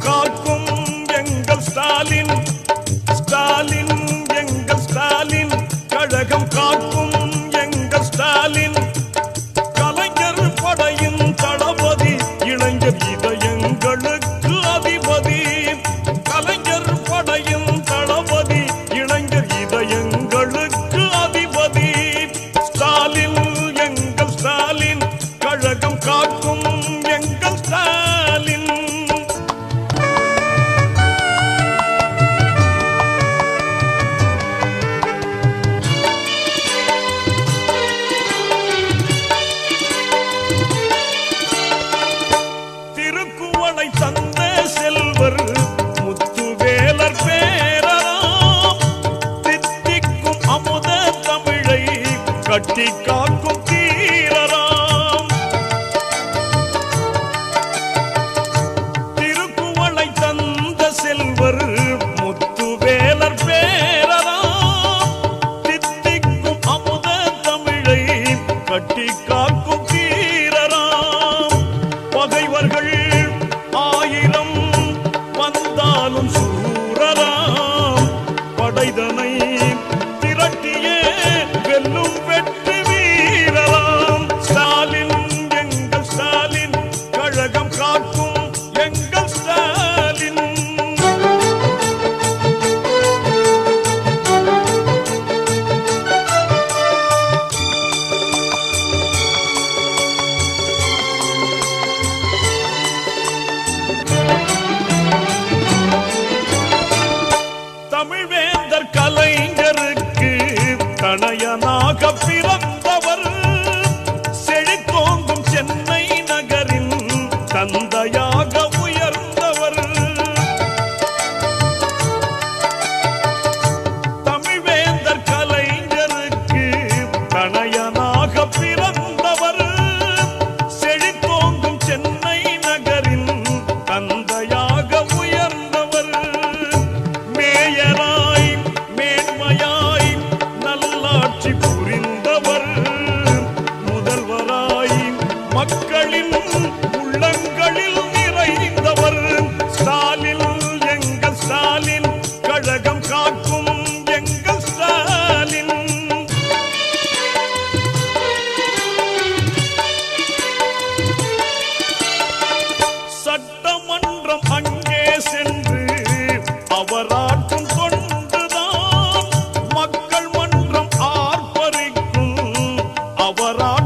God Thirukkuvalai தந்த செல்வர் முத்துவேலர் பேரராம். தித்திக்கும் அமுத தமிழை கட்டிக்கா படைதனை திரட்டியே வெல்லும் வெற்றி தமிழ் வேந்தர் கல அவரா